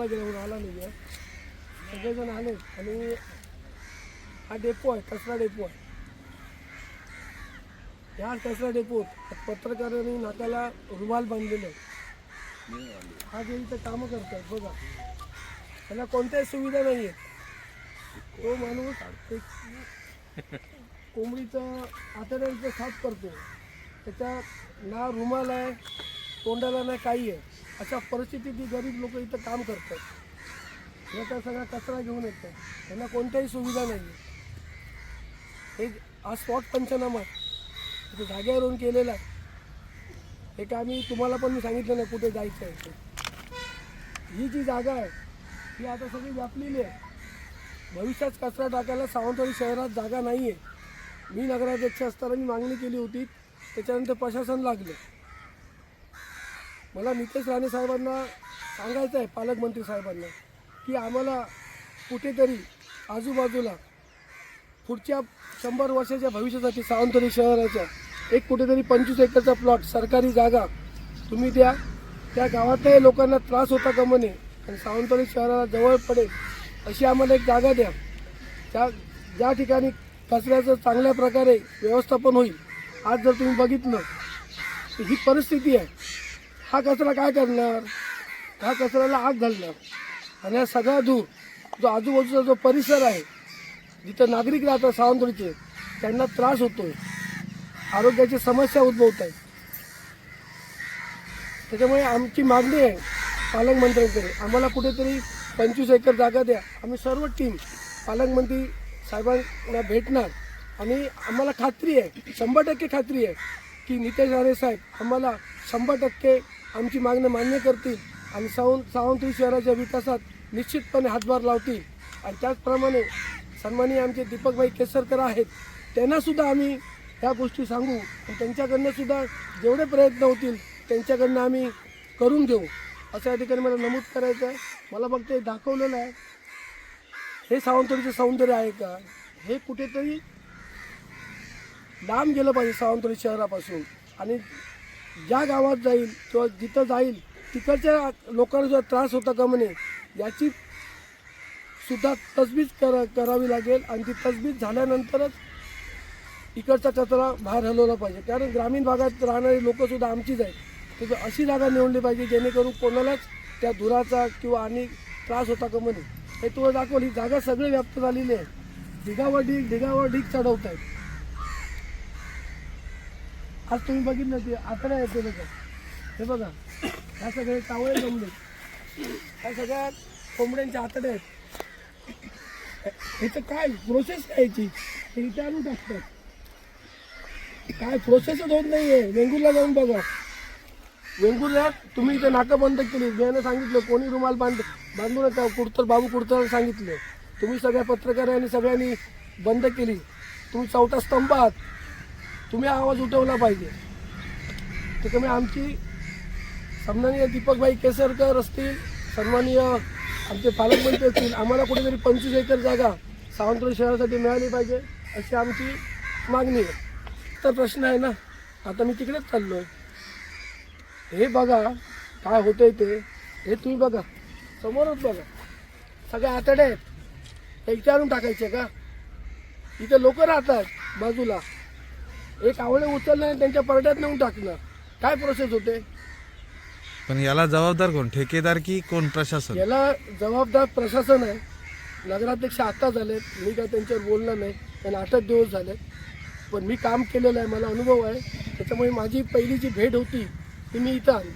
मला गेला म्हणून आला नाही आहे. सगळेजण आले आणि हा डेपो आहे कचरा डेपो आहे. ह्या कचरा डेपोत पत्रकारांनी नाकाला रुमाल बांधलेले आहे. हा जे इथं कामं करतात बघा. त्याला कोणत्याही सुविधा नाही आहेत. तो माणूस एक कोंबडीचं आतड्याचं साफ करतो. त्याच्या ना रुमाल आहे तोंडाला नाही काही आहे. अशा परिस्थितीत गरीब लोक इथं काम करतात. याचा सगळा कचरा घेऊन येतात त्यांना कोणत्याही सुविधा नाही. आहे हे हा स्पॉट पंचनामा इथे जागेवरून केलेला आहे. हे का आम्ही तुम्हाला पण मी सांगितलं नाही कुठे जायचं आहे ते. ही जी जागा आहे ती आता सगळी व्यापलेली आहे. भविष्यात कचरा टाकायला सावंतवाडी शहरात जागा नाही आहे मी नगराध्यक्ष असताना मी मागणी केली होती. त्याच्यानंतर प्रशासन लागलं. मला नितेश राणे साहेबांना सांगायचं आहे पालकमंत्री साहेबांना की आम्हाला कुठेतरी आजूबाजूला पुढच्या शंभर वर्षाच्या भविष्यासाठी सावंतवाडी शहराच्या एक कुठेतरी पंचवीस एकरचा प्लॉट सरकारी जागा तुम्ही द्या. त्या गावातल्या लोकांना त्रास होता का म्हणे? आणि सावंतवाडी शहराला जवळ पडेल अशी आम्हाला एक जागा द्या. त्या ज्या ठिकाणी कचऱ्याचं चांगल्या प्रकारे व्यवस्थापन होईल आज जर तुम्ही बघितलं तर ही परिस्थिती आहे. हा कचरा काय करणार? हा कचऱ्याला आग घालणार. आणि हा सगळा दूर जो आजूबाजूचा जो परिसर आहे जिथं नागरिक राहतात सावंतवाडीचे त्यांना त्रास होतो आहे आरोग्याची समस्या उद्भवत आहे त्याच्यामुळे आमची मागणी आहे पालकमंत्र्यांकडे आम्हाला कुठेतरी पंचवीस एकर जागा द्या. आम्ही सर्व टीम पालकमंत्री साहेबांना भेटणार. आणि आम्हाला खात्री आहे शंभर टक्के खात्री आहे की नितेश राणे साहेब आम्हाला शंभर टक्के आमची मागणी मान्य करतील आणि सावंत सावंतवाडी शहराच्या विकासात निश्चितपणे हातभार लावतील. आणि त्याचप्रमाणे सन्माननीय आमचे दीपकभाई केसरकर आहेत त्यांनासुद्धा आम्ही ह्या गोष्टी सांगू. आणि त्यांच्याकडनं सुद्धा जेवढे प्रयत्न होतील त्यांच्याकडनं आम्ही करून घेऊ. असं या ठिकाणी मला नमूद करायचं आहे. मला फक्त ते दाखवलेलं आहे. हे सावंतवाडीचं सौंदर्य आहे का? हे कुठेतरी लांब गेलं पाहिजे सावंतवाडी शहरापासून. आणि ज्या गावात जाईल किंवा जिथं जाईल तिकडच्या लोकांना सुद्धा त्रास होता का म्हणे? याची सुद्धा तजबीज करा करावी लागेल आणि ती तजबीज झाल्यानंतरच इकडचा कचरा बाहेर हलवला पाहिजे. कारण ग्रामीण भागात राहणारी लोकंसुद्धा आमचीच आहेत. तर अशी जागा निवडली पाहिजे जेणेकरून कोणालाच त्या धुराचा किंवा आणि त्रास होता का म्हणे? हे तुला दाखवलं. ही जागा सगळी व्याप्त झालेली आहे. ढिगावर ढीग ढिगावर ढीग चढवत आहेत आज तुम्ही बघितलं ते आकडा येते बघा. हे बघा. ह्या सगळे कावळे जमले. ह्या सगळ्या कोंबड्यांच्या आतडे आहेत. ह्याचं काय प्रोसेस काय ते इथे आणून टाकतात. काय प्रोसेसच होत नाही आहे वेंगुर्ला जाऊन बघा. वेंगुर्ला तुम्ही इथे नाकं बंद केली. ज्यानं सांगितलं. कोणी रुमाल बांध बांधू नका. कुडतर बाबू कुडतर सांगितलं. तुम्ही सगळ्या पत्रकारांनी सगळ्यांनी बंद केली. तुम्ही चौथा स्तंभ आहात तुम्ही आवाज उठवला पाहिजे. त्याच्यामुळे आमची सन्माननीय दीपकभाई केसरकर असतील सन्माननीय आमचे पालकमंत्री असतील आम्हाला कुठेतरी पंचवीस एकर जागा सावंतवाडी शहरासाठी मिळाली पाहिजे अशी आमची मागणी आहे. तर प्रश्न आहे ना आता मी तिकडेच चाललो आहे हे बघा काय होतं आहे ते हे तुम्ही बघा समोरच बघा. सगळ्या आतडे आहेत. हे विचारून टाकायचे का? इथे लोक राहतात बाजूला. एक आवळे उचलणं आणि त्यांच्या परड्यात नेऊन टाकणं काय प्रोसेस होते? पण याला जबाबदार कोण? ठेकेदार की कोण प्रशासन? याला जबाबदार प्रशासन आहे. नगराध्यक्ष आता झालेत. मी काय त्यांच्यावर बोलणार नाही. त्यांना आठच दिवस झाले पण मी काम केलेलं आहे. मला अनुभव आहे. त्याच्यामुळे माझी पहिली जी भेट होती ती मी इथं आली